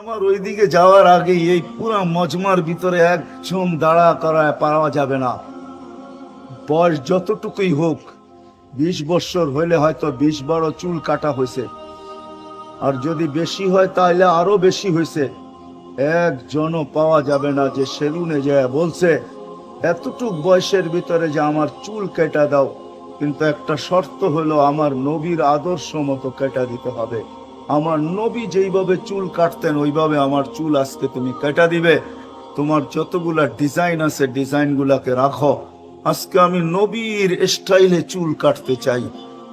আমার ওইদিকে যাওয়ার আগে এই পুরা মজমার ভিতরে এক একজন দাঁড়া করায় পাওয়া যাবে না। বয়স যতটুকুই হোক, বিশ বছর হইলে হয়তো বিশ বড় চুল কাটা হয়েছে আর যদি বেশি হয় তাহলে আরও বেশি হয়েছে একজনও পাওয়া যাবে না যে সেলুনে যায় বলছে, এতটুক বয়সের ভিতরে যে আমার চুল কেটা দাও, কিন্তু একটা শর্ত হলো আমার নবীর আদর্শ মতো কেটা দিতে হবে। আমার নবী যেইভাবে চুল কাটতেন, ওইভাবে আমার চুল আজকে তুমি কেটা দিবে। তোমার যতগুলা ডিজাইন আছে ডিজাইনগুলাকে রাখো। আজকে আমি নবীর স্টাইলে চুল কাটতে চাই।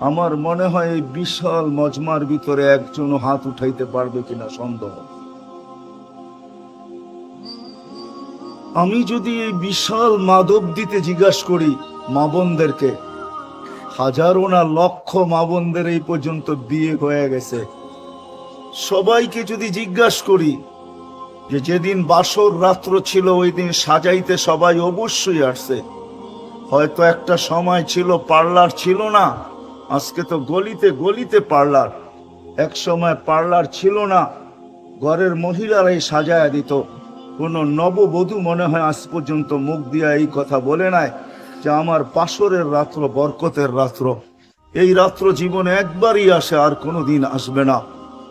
আমার মনে হয় এই বিশাল মজমার ভিতরে একজনও হাত উঠাইতে পারবে কিনা সন্দেহ। আমি যদি এই বিশাল মাদব দিতে জিজ্ঞাসা করি মা বোনদেরকে, হাজারো না লক্ষ মা বোনদের এই পর্যন্ত বিয়ে হয়ে গেছে। সবাইকে যদি জিজ্ঞাসা করি যে যেদিন বাসর রাত্র ছিল, ওই দিন সাজাইতে সবাই অবশ্যই আসছে। হয়তো একটা সময় ছিল পার্লার ছিল না, আজকে তো গলিতে গলিতে পার্লার। এক সময় পার্লার ছিল না, ঘরের মহিলারাই সাজায়া দিত। কোনো নববধূ মনে হয় আজ পর্যন্ত মুখ দিয়া এই কথা বলে নাই যে আমার পাশরের রাত্র বরকতের রাত্র। এই রাত্র জীবনে একবারই আসে আর কোনো দিন আসবে না।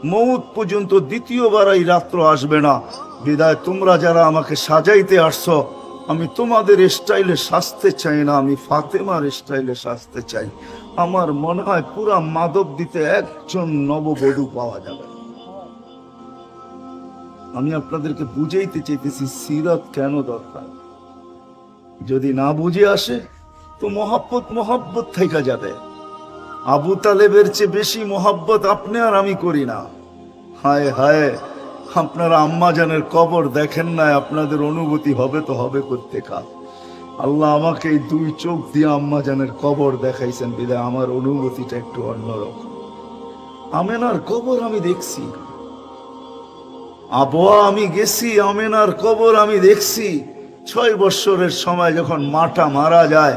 মৌত পর্যন্ত দ্বিতীয়বার এই রাত্র আসবে না। বিদায়, তোমরা যারা আমাকে সাজাইতে আসছো, আমি তোমাদের স্টাইলে সাজতে চাই না, আমি ফাতেমার স্টাইলে সাজতে চাই। আমার মনে হয় পুরা মাদক দিতে একজন নববধূ পাওয়া যাবে। আমি আপনাদেরকে বুঝাইতে চাইতেছি, সিরাত কেন দরকার? যদি না বুঝে আসে, তো মহাব্বত মহাব্বত থেকে যাবে। আবু তালেবের চেয়ে বেশি মোহাব্বত আপনি আর আমি করি না। হায় হায়, আপনারা আম্মা জানের কবর দেখেন না, আপনাদের অনুভূতি হবে তো হবে করতে কা আল্লাহ আমাকে এই দুই চোখ দিয়ে আম্মা জানের কবর দেখাইছেন বিদায়, আমার অনুভূতিটা একটু অন্যরকম। আমেনার কবর আমি দেখছি। আবহাওয়া আমি গেছি, আমেনার কবর আমি দেখছি। ছয় বৎসরের সময় যখন মাটা মারা যায়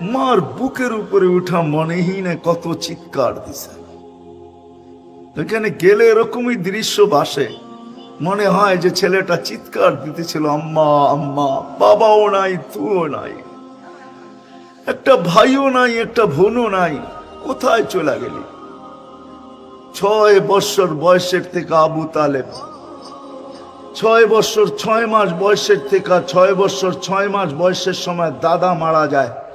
মার বুকের উপরে উঠা মনেহীনে কত চিৎকার দিছে। এখানে গেলে এরকমই দৃশ্য বাসে মনে হয় যে ছেলেটা চিৎকার দিতেছিল, আম্মা আম্মা, বাবাও নাই তুও নাই। একটা ভাইও নাই, একটা বোনও নাই, কোথায় চলে গেলি? ছয় বৎসর বয়সের থেকে আবু তালেব। ছয় বছর, ছয় মাস বয়সের থেকে, ছয় বছর, ছয় মাস বয়সের সময় দাদা মারা যায়।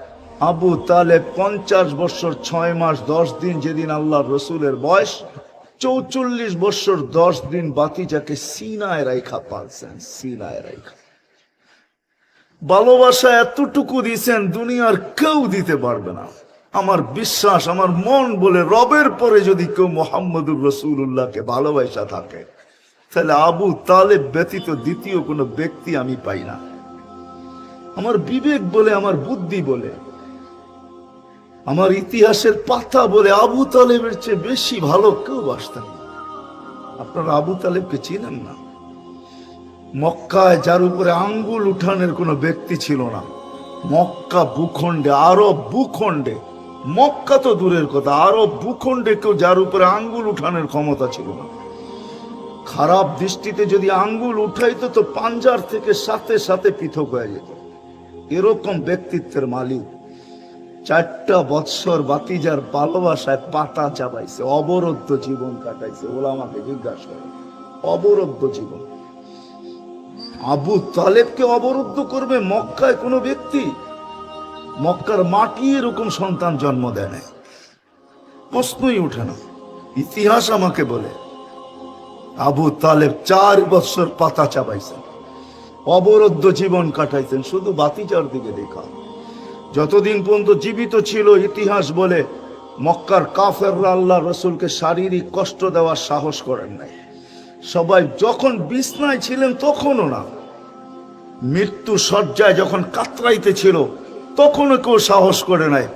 আবু তালে পঞ্চাশ বছর, ছয় মাস, দশ দিন যেদিন আল্লাহ রসুলের বয়স, চৌচল্লিশ বছর, দশ দিন বাতিজাকে সিনায় রাইখা পালছেন, সিনায় রাইখা। ভালোবাসা এতটুকু দিয়েছেন দুনিয়ার কেউ দিতে পারবে না। আমার বিশ্বাস, আমার মন বলে রবের পরে যদি কেউ মোহাম্মদুর রসুল্লাহকে ভালোবাসা থাকে, তাহলে আবু তালেব ব্যতীত দ্বিতীয় কোনো ব্যক্তি আমি পাই না। আমার বিবেক বলে, আমার বুদ্ধি বলে আমার ইতিহাসের পাতা বলে আবু তালেবের চেয়ে বেশি ভালো কেউ বাসতেন না। আপনারা আবু তালেবকে চিনেন না। মক্কায় যার উপরে আঙ্গুল উঠানের কোনো ব্যক্তি ছিল না। মক্কা ভূখণ্ডে, আরব ভূখণ্ডে, মক্কা তো দূরের কথা, আরব ভূখণ্ডে কেউ যার উপরে আঙ্গুল উঠানের ক্ষমতা ছিল না। খারাপ দৃষ্টিতে যদি আঙ্গুল উঠাইতো তো পাঞ্জার থেকে সাথে সাথে পৃথক হয়ে যেত। এরকম ব্যক্তিত্বের মালিক চারটা বৎসর বাতিজার ভালোবাসায় পাতা চাবাইছে অবরুদ্ধ জীবন কাটাইছে ওলা আমাকে জিজ্ঞাসা করে, অবরুদ্ধ জীবন। আবু তালেবকে অবরুদ্ধ করবে মক্কায় কোনো ব্যক্তি? মক্কার মাটি এরকম সন্তান জন্ম দেয় নাই। প্রশ্নই ওঠে না। ইতিহাস আমাকে বলে, আবু তালেব চার বছর পাতা চাবাইছেন অবরুদ্ধ জীবন কাটাইছেন, শুধু বাতিজার দিকে দেখা যতদিন পর্যন্ত জীবিত ছিল ইতিহাস বলে, মক্কার কাফেররা আল্লাহ রসুলকে শারীরিক কষ্ট দেওয়ার সাহস করেন নাই। সবাই যখন বিছনায় ছিলেন তখনও না। মৃত্যু সজ্জায় যখন কাতরাইতে ছিল, তখনও কেউ সাহস করে নাই।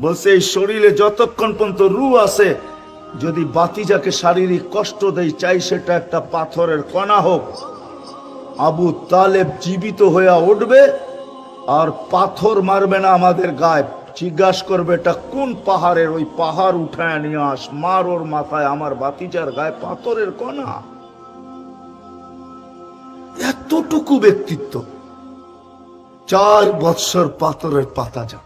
বলছে, এই শরীরে যতক্ষণ পর্যন্ত রু আছে, যদি বাতিজাকে শারীরিক কষ্ট দেয় চাই সেটা একটা পাথরের কণা হোক। আবু তালেব জীবিত হইয়া উঠবে আর পাথর মারবে না আমাদের গায়ে। জিজ্ঞাসা করবে, এটা কোন পাহাড়ের? ওই পাহাড় উঠায় নিয়ে আস। মার ওর মাথায়। আমার বাতিজার গায়ে পাথরের কণা। এতটুকু ব্যক্তিত্ব, চার বৎসর পাথরের পাতা যা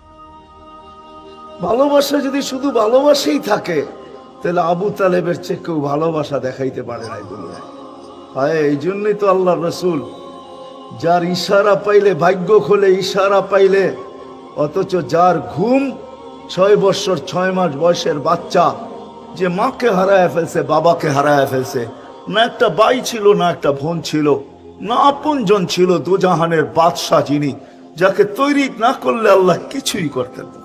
ভালোবাসা যদি শুধু ভালোবাসেই থাকে, তাহলে আবু তালেবের চেয়ে কেউ ভালোবাসা দেখাইতে পারে না দুনিয়ায়। হায়, এই জন্যই তো আল্লাহ রসুল যার ইশারা পাইলে ভাগ্য খোলে, ইশারা পাইলে, অথচ যার ঘুম ছয় বছর ছয় মাস বয়সের বাচ্চা, যে মাকে হারায় ফেলছে, বাবাকে হারায় ফেলছে, না একটা বাই ছিল, না একটা বোন ছিল, না আপনজন ছিল, দুজাহানের বাদশাহ যিনি, যাকে তৈরি না করলে আল্লাহ কিছুই করতেন না।